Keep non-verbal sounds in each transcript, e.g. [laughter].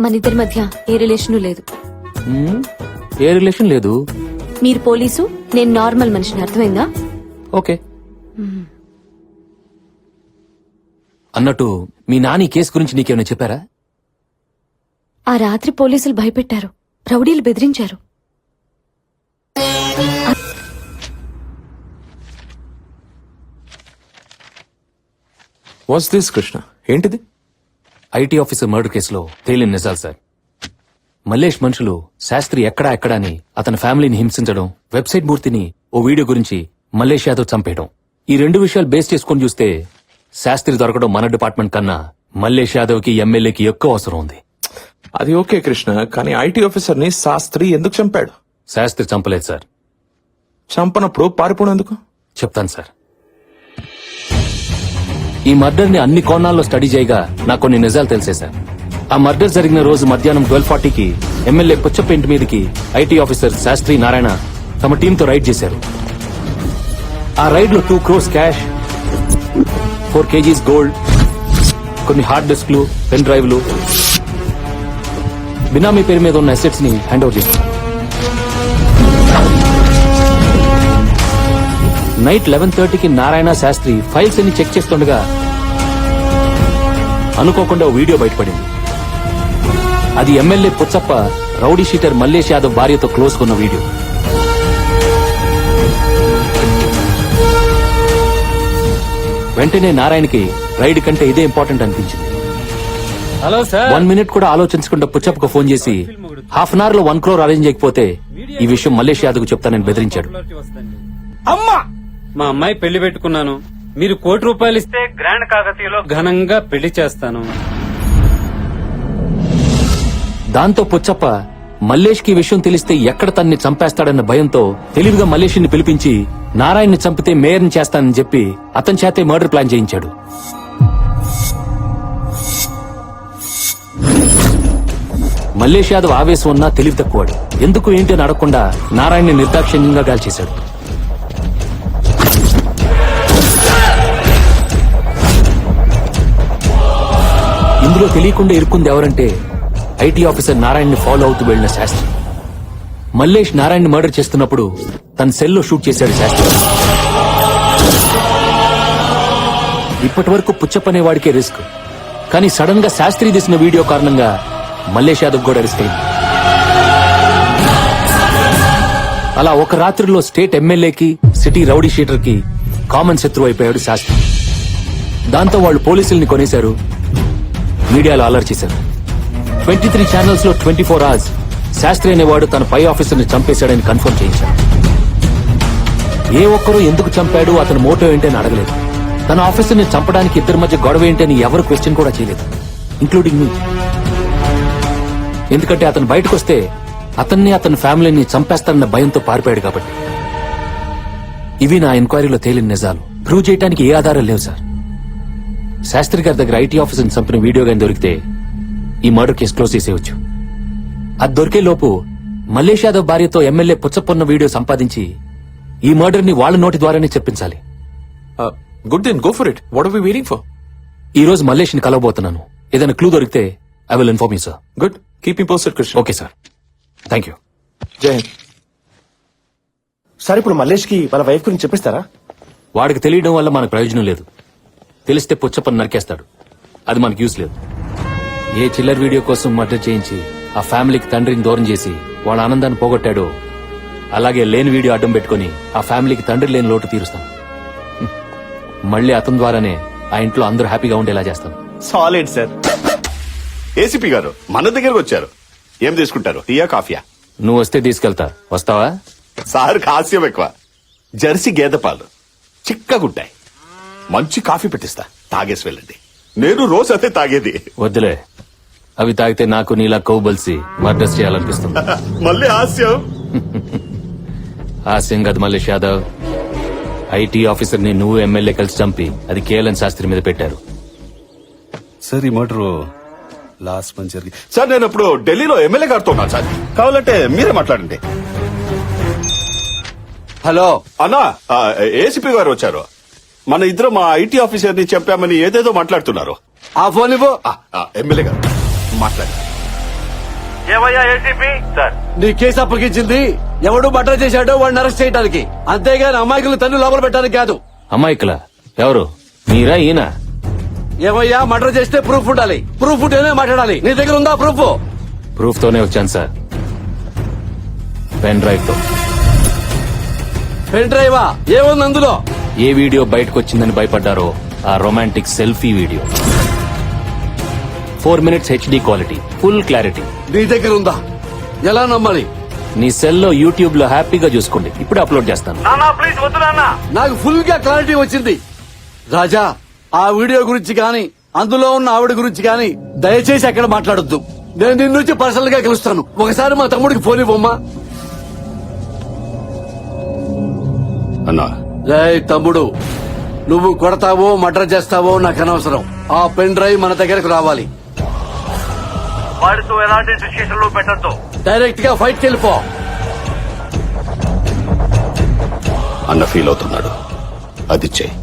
మన ఇద్దరి మధ్య ఏ రిలేషను లేదు. హ్మ్? ఏ రిలేషన్ లేదు? మీరు పోలీసు నేను నార్మల్ మనిషిని. అర్థమైందా? ఓకే. అన్నట్టు మీ నాని కేసు గురించి నీకేమైనా చెప్పారా? ఆ రాత్రి పోలీసులు భయపెట్టారు. రౌడీలు బెదిరించారు. వాట్స్ దిస్ కృష్ణ ఏంటిది? ఐటీ ఆఫీసర్ మర్డర్ కేసులో తేలిన నిజాలు సార్. మల్లేష్ మనుషులు శాస్త్రి ఎక్కడా ఎక్కడా అని అతని ఫ్యామిలీని హింసించడం వెబ్సైట్ మూర్తిని ఓ వీడియో గురించి మల్లేష్ యాదవ్ చంపేయడం. ఈ రెండు విషయాలు బేస్ చేసుకొని చూస్తే శాస్త్రి దొరకడం మన డిపార్ట్మెంట్ కన్నా మల్లేష్ యాదవ్కి ఎమ్మెల్యేకి ఎక్కువ అవసరం ఉంది. అది ఓకే కృష్ణ కానీ ఐటీ ఆఫీసర్ని శాస్త్రి ఎందుకు చంపాడు? శాస్త్రి చంపలేదు సార్. చంపనప్పుడు పారిపోవడం ఎందుకు? చెప్తాను సార్. ఈ మర్డర్ని అన్ని కోణాల్లో స్టడీ చేయగా నాకు కొన్ని నిజాలు తెలిసే సార్. ఆ మర్డర్ జరిగిన రోజు మధ్యాహ్నం ట్వెల్వ్ ఫార్టీకి ఎమ్మెల్యే పుచ్చపెంటి మీదకి ఐటీ ఆఫీసర్ శాస్త్రి నారాయణ తమ టీంతో రైడ్ చేశారు. ఆ రైడ్లో two crores cash four kgs gold కొన్ని హార్డ్ డిస్క్లు పెన్ డ్రైవ్లు. బినామీ పేరు మీద ఉన్న అసెట్స్ని హ్యాండ్ ఓవర్ చేశారు. నైట్ లెవెన్ థర్టీకి నారాయణ శాస్త్రి ఫైల్స్ అన్ని చెక్ చేస్తుండగా అనుకోకుండా వీడియో బయటపడింది. అది MLA Puchappa rowdy sheeter Mallesh Yadav భార్యతో క్లోజ్ కొన్న వీడియో. వెంటనే నారాయణకి రైడ్ కంటే ఇదే ఇంపార్టెంట్ అనిపించింది. Hello sir. వన్ మినిట్ కూడా ఆలోచించకుండా పుచ్చప్పకు ఫోన్ చేసి హాఫ్ అన్ అవర్లో వన్ క్రోర్ అరేంజ్ చేయకపోతే ఈ విషయం మల్లేష్ యాదవ్ చెప్తానని బెదిరించాడు. అమ్మా! మా అమ్మాయి పెళ్ళి పెట్టుకున్నాను. మీరు కోటి రూపాయలు ఇస్తే గ్రాండ్ కాకతీయలో ఘనంగా పెళ్ళి చేస్తాను. దాంతో పుచ్చప్ప మల్లేష్కి విషయం తెలిస్తే ఎక్కడ తన్ని చంపేస్తాడన్న భయంతో తెలివిగా మల్లేష్ని పిలిపించి నారాయణ్ని చంపితే మేయర్ని చేస్తానని చెప్పి అతని చేతే మర్డర్ ప్లాన్ చేయించాడు. మల్లేష్ యాదవ్ ఆవేశం ఉన్నా తెలివి తక్కువాడు. ఎందుకు ఏంటి అని అడగకుండా నారాయణ్ని నిర్దాక్షిణ్యంగా గాల్చేశాడు. ఇందులో తెలియకుండా ఇరుక్కుంది ఎవరంటే ఐటీ ఆఫీసర్ నారాయణ్ని ఫాలో అవుతూ వెళ్ళిన శాస్త్రి. మల్లేష్ నారాయణ్ మర్డర్ చేస్తున్నప్పుడు తన సెల్లో షూట్ చేశాడు శాస్త్రి. ఇప్పటి వరకు పుచ్చప్పనే వాడికే రిస్క్. కానీ సడన్గా శాస్త్రి తీసిన వీడియో కారణంగా మల్లేష్ యాదవ్ కూడా రిస్క్ అయింది. అలా ఒక రాత్రిలో స్టేట్ ఎమ్మెల్యేకి సిటీ రౌడీ షీటర్కి కామన్ శత్రువు అయిపోయాడు శాస్త్రి. దాంతో వాళ్ళు పోలీసుల్ని కొనేశారు మీడియాలో అలర్ట్ చేశారు. ట్వంటీ త్రీ ఛానల్స్లో ట్వంటీ ఫోర్ అవర్స్ శాస్త్రి అనేవాడు తన పై ఆఫీసర్ని చంపేశాడని కన్ఫర్మ్ చేయించాడు. ఏ ఒక్కరూ ఎందుకు చంపాడు అతని మోటో ఏంటని అడగలేదు. తన ఆఫీసర్ని చంపడానికి ఇద్దరి మధ్య గొడవ ఏంటని ఎవరు క్వశ్చన్ కూడా చేయలేదు ఇంక్లూడింగ్ మీ ఎందుకంటే అతను బయటకు వస్తే అతన్ని అతని ఫ్యామిలీని చంపేస్తానన్న భయంతో పారిపోయాడు కాబట్టి. ఇవి నా ఎంక్వైరీలో తేలిన నిజాలు. ప్రూవ్ చేయడానికి ఏ ఆధారం లేవు సార్. శాస్త్రి గారి దగ్గర ఐటీ ఆఫీసర్ని చంపిన వీడియో గాని దొరికితే ఈ మర్డర్ కేసు క్లోజ్ చేసేయచ్చు. అది దొరికే లోపు మల్లేష్ యాదవ్ భార్యతో ఎమ్మెల్యే పుచ్చపొన్న వీడియో సంపాదించి ఈ మర్డర్ని వాళ్ళ నోటి ద్వారానే చెప్పించాలి. Good then go for it. What are we waiting for ఈ రోజు మల్లేష్ని కలవబోతున్నాను. ఏదైనా క్లూ దొరికితే I will inform you sir. Good keep me posted Krishna okay sir thank you Jai Hind sir ఇప్పుడు మల్లేష్కి వాళ్ళ వైఫ్ గురించి చెప్పిస్తారా? వాడికి తెలియడం వల్ల మనకు ప్రయోజనం లేదు. తెలిస్తే పుచ్చపని నరికేస్తాడు. అది మనకు యూస్ లేదు. ఏ చిల్లర్ వీడియో కోసం మర్డర్ చేయించి ఆ ఫ్యామిలీకి తండ్రిని దూరం చేసి వాళ్ళ ఆనందాన్ని పోగొట్టాడో అలాగే లేని వీడియో అడ్డం పెట్టుకుని ఆ ఫ్యామిలీకి తండ్రి లేని లోటు తీరుస్తాను హ్మ్. మళ్ళీ అతని ద్వారానే ఆ ఇంట్లో అందరూ హ్యాపీగా ఉండేలా చేస్తాను సాలిడ్ సార్. ఏసీపీ గారు మన దగ్గరకు వచ్చారు. ఏం తీసుకుంటారు? టీయా కాఫీయా? నువ్వు వస్తే తీసుకెళ్తా. వస్తావా? సార్ హాస్యం ఎక్కువ. జెర్సీ గేదె పాలు. చిక్కగుంటాయి. మంచి కాఫీ పెట్టిస్తా. తాగేసి వెళ్ళండి. నేను రోజు అదే తాగేది. వద్దులే. అవి తాగితే నాకు నీలా కౌబల్సి మర్డర్స్ చేయాలనిపిస్తుంది. [laughs] మళ్ళీ హాస్యం. హాస్యం కాదు మల్లేష్ యాదవ్. ఐటీ ఆఫీసర్ని నువ్వు ఎమ్మెల్యే కలిసి చంపి అది కేఎల్ఎన్ శాస్త్రి మీద పెట్టారు. సార్ ఈ మర్డర్ లాస్ట్ మంత్ జరిగి సార్ నేను ఇప్పుడు ఢిల్లీలో ఎమ్మెల్యే గారితో ఉన్నాను సార్. కావాలంటే మీరే మాట్లాడండి. హలో. అన్నా ఏసీపీ గారు వచ్చారు. మన ఇద్దరు మా ఐటీ ఆఫీసర్ని చంపామని ఏదేదో మాట్లాడుతున్నారు. ఆ ఫోన్ ఇవ్వు. ఎమ్మెల్యే గారు సార్. నీ కేసు అప్పగించింది. ఎవడు మర్డర్ చేశాడో వాడిని అరెస్ట్ చేయడానికి అంతేగాని అమాయకులు తన్ను లోపల పెట్టడానికి కాదు. అమ్మాయికుల ఎవరు? మీరా ఈయన? ఏమయ్యా మర్డర్ చేస్తే ప్రూఫ్ ఉండాలి. ప్రూఫ్ ఉంటేనే మాట్లాడాలి. నీ దగ్గర ఉందా ప్రూఫ్? ప్రూఫ్ తోనే వచ్చాను సార్. పెన్ డ్రైవ్తో పెన్ డ్రైవా? ఏముంది అందులో? ఏ వీడియో బయటకు వచ్చిందని భయపడ్డారో ఆ romantic selfie video. Four minutes HD quality full clarity నీ దగ్గర ఉందా? ఎలా నమ్మాలి? నీ సెల్లో యూట్యూబ్లో హ్యాపీగా చూసుకోండి. ఇప్పుడు అప్లోడ్ చేస్తాను. నాకు ఫుల్గా క్లారిటీ వచ్చింది. రాజా ఆ వీడియో గురించి గాని అందులో ఉన్న ఆవిడ గురించి గాని దయచేసి అక్కడ మాట్లాడొద్దు. నేను నిన్ను నుంచి పర్సనల్గా కలుస్తాను ఒకసారి మా తమ్ముడికి ఫోన్ ఇవ్వమ్మా. అన్నా తమ్ముడు నువ్వు కొడతావో మర్డర్ చేస్తావో నాకు అనవసరం. ఆ పెన్ డ్రైవ్ మన దగ్గరకు రావాలి. వాడితో ఎలాంటి పెట్టద్దు. డైరెక్ట్గా ఫైట్ వెళ్ళిపో అన్న ఫీల్ అవుతున్నాడు. అది చెయ్యి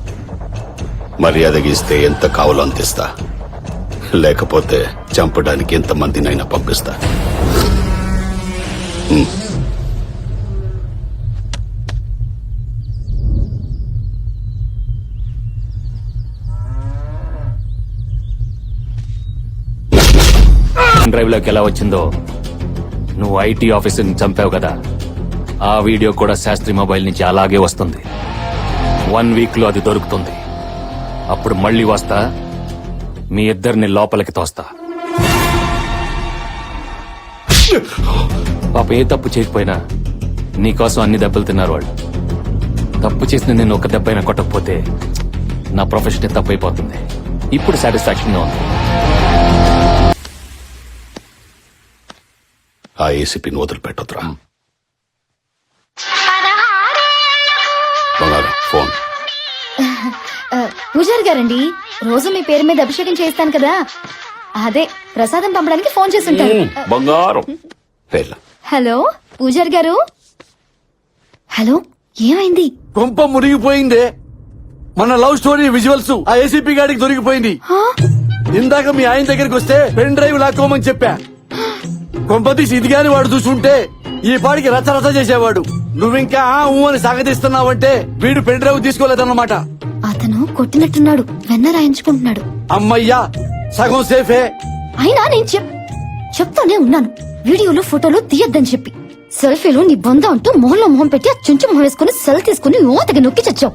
మర్యాదగా ఇస్తే ఎంత కావాలో అంత ఇస్తా. లేకపోతే చంపడానికి ఎంత మందినైనా పంపిస్తా పెన్ డ్రైవ్లోకి ఎలా వచ్చిందో. నువ్వు ఐటీ ఆఫీసర్ని చంపావు కదా. ఆ వీడియో కూడా శాస్త్రి మొబైల్ నుంచి అలాగే వస్తుంది. వన్ వీక్లో అది దొరుకుతుంది. అప్పుడు మళ్ళీ వస్తా. మీ ఇద్దరిని లోపలికి తోస్తా. పాప ఏ తప్పు చేయకపోయినా నీకోసం అన్ని దెబ్బలు తిన్నారు వాళ్ళు. తప్పు చేసిన నేను ఒక దెబ్బైనా కొట్టకపోతే నా ప్రొఫెషన్ తప్పైపోతుంది. ఇప్పుడు సాటిస్ఫాక్షన్గా ఉంది. ఏసీపీని వదిలిపెట్టొద్దురా. బంగారం ఫోన్. పూజారి గారండి రోజు మీ పేరు మీద అభిషేకం చేస్తాను కదా. అదే ప్రసాదం పంపడానికి ఫోన్ చేస్తుంటాను బంగారం. వెళ్ళ. హలో పూజారి గారు? హలో ఏమైంది? కొంప మునిగిపోయిందే. మన లవ్ స్టోరీ విజువల్స్ ఆ ఏసీపీ గాడికి దొరికిపోయింది. హా? ఇందాక మీ ఆయన దగ్గరికి వస్తే పెన్ డ్రైవ్ లాక్కోమని చెప్పా. కొంపతీసి ఇది గాని వాడు చూసుంటే ఈ పాడికి రచ్చ చేసేవాడు. నువ్వింకా ఊ అని సాగదీస్తున్నావంటే వీడు పెన్ డ్రైవ్ తీసుకోలేదన్నమాట. అతను కొట్టినట్టున్నాడు వెన్న రాయించుకుంటున్నాడు. అమ్మయ్యా సగం సేఫే. అయినా నేను చెప్ చెప్తానే ఉన్నాను. వీడియోలు ఫోటోలు తీయొద్దని చెప్పి. సెల్ఫీలు నీ బొంద అంటూ మొహంలో మొహం పెట్టి ఆ చుంచు మొహం వేసుకుని సెల్ తీసుకుని ఓతకి నొక్కి చచ్చావు.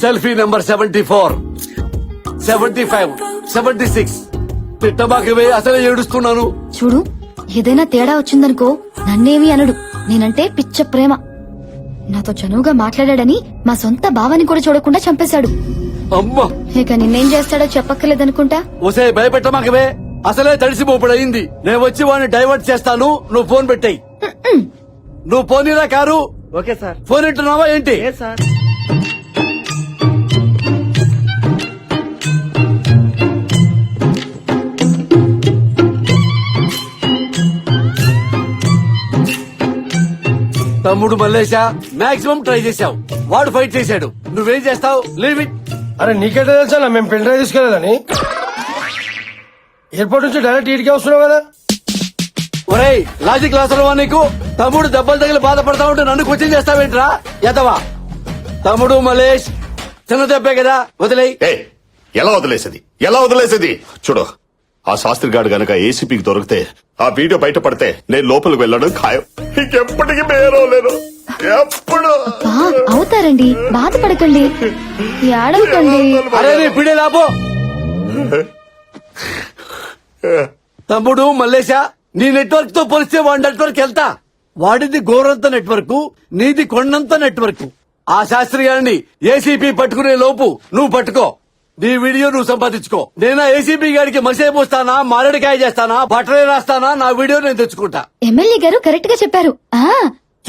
Selfie number seventy four. Seventy five seventy six. తిట్టబాకవే అసలే ఏడుస్తున్నాను. చూడు ఏదైనా తేడా వచ్చిందనుకో నన్నేమి అనడు. నేనంటే పిచ్చ ప్రేమ. నాతో చనువుగా మాట్లాడాడని మా సొంత భావాన్ని కూడా చూడకుండా చంపేశాడు. అమ్మా! ఇక నిన్నేం చేస్తాడో చెప్పక్కర్లేదనుకుంటా? ఒసే భయపెట్టమాకవే. అసలే తడిసిపోపుడయింది. నేను వచ్చి వాడిని డైవర్ట్ చేస్తాను. నువ్వు ఫోన్ పెట్టాయి. నువ్వు పోనీరా కారు. Okay sir. ఫోన్ ఇంటున్నావా ఏంటి? సార్. తమ్ముడు మల్లేశా మాక్సిమం ట్రై చేశావు. వాడు ఫైట్ చేశాడు. నువ్వేం చేస్తావు? లీవ్ ఇట్ అరే నీకెట్లా తెలుసా మేము పెన్ డ్రైవ్ తీసుకెళ్ళదని ఎయిర్పోర్ట్ నుంచి డైరెక్ట్ ఇటుకే వస్తున్నావు కదా. ఒరేయ్ లాజిక్ లాసరవా నీకు? తమ్ముడు దెబ్బలు తగిలి బాధపడతా ఉంటే నన్ను క్వశ్చన్ చేస్తావేంట్రా? ఎదవా? తమ్ముడు మలేష్ చిన్న దెబ్బే కదా వదిలేయ్. ఏ ఎలా వదిలేసేది? ఎలా వదిలేసేది? చూడు. ఆ శాస్త్రి గాడు గనక ఏసీపీకి దొరికితే ఆ వీడియో బయట పడితే నేను లోపలికి వెళ్ళడం ఖాయం. ఇంకెప్పటికీ లేను. ఎప్పుడు? అవుతారండి. బాధపడకండి. ఏడవకండి. తమ్ముడు మల్లేశా నీ నెట్వర్క్తో పోలిస్తే వాడి నెట్వర్క్ వెళ్తా వాడిది గోరంత నెట్వర్క్ నీది కొండంత నెట్వర్క్. ఆ శాస్త్రి గారిని ఏసీపీ పట్టుకునే లోపు నువ్వు పట్టుకో. నీ వీడియో నువ్వు సంపాదించుకో. నేను ఏసీపీ గారికి మసే పోస్తానా మారడికాయ చేస్తానా బట్టలే రాస్తానా నా వీడియో నేను తెచ్చుకుంటా. ఎమ్మెల్యే గారు కరెక్ట్గా చెప్పారు. ఆ.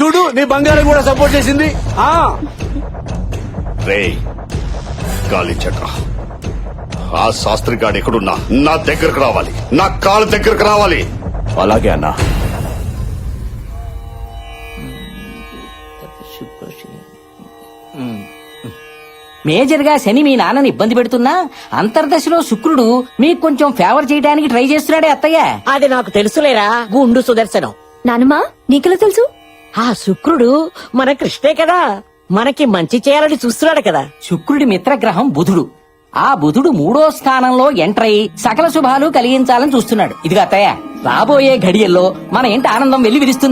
చూడు నీ బంగారం కూడా సపోర్ట్ చేసింది. ఆ. రే గాలించట్రా ఆ శాస్త్రి గాడు ఎక్కడున్నా? నా దగ్గరకు రావాలి. నా కాలు దగ్గరకు రావాలి. అలాగే అన్నా. మేజర్గా శని మీ నాన్నని ఇబ్బంది పెడుతున్నా అంతర్దశలో శుక్రుడు మీకు కొంచెం ఫేవర్ చేయడానికి ట్రై చేస్తున్నాడే అత్తయ్య. అది నాకు తెలుసులేరా గుండు సుదర్శనం. నానమ్మా నీకెలా తెలుసు? ఆ శుక్రుడు మన కృష్ణే కదా మనకి మంచి చేయాలని చూస్తున్నాడు కదా. శుక్రుడి మిత్రగ్రహం బుధుడు. ఆ బుధుడు మూడో స్థానంలో ఎంటర్ అయి సకల శుభాలు కలిగించాలని చూస్తున్నాడు. ఇదిగా అత్తయ్య రాబోయే ఘడియల్లో మన ఇంటి ఆనందం వెళ్ళి విరుస్తుంది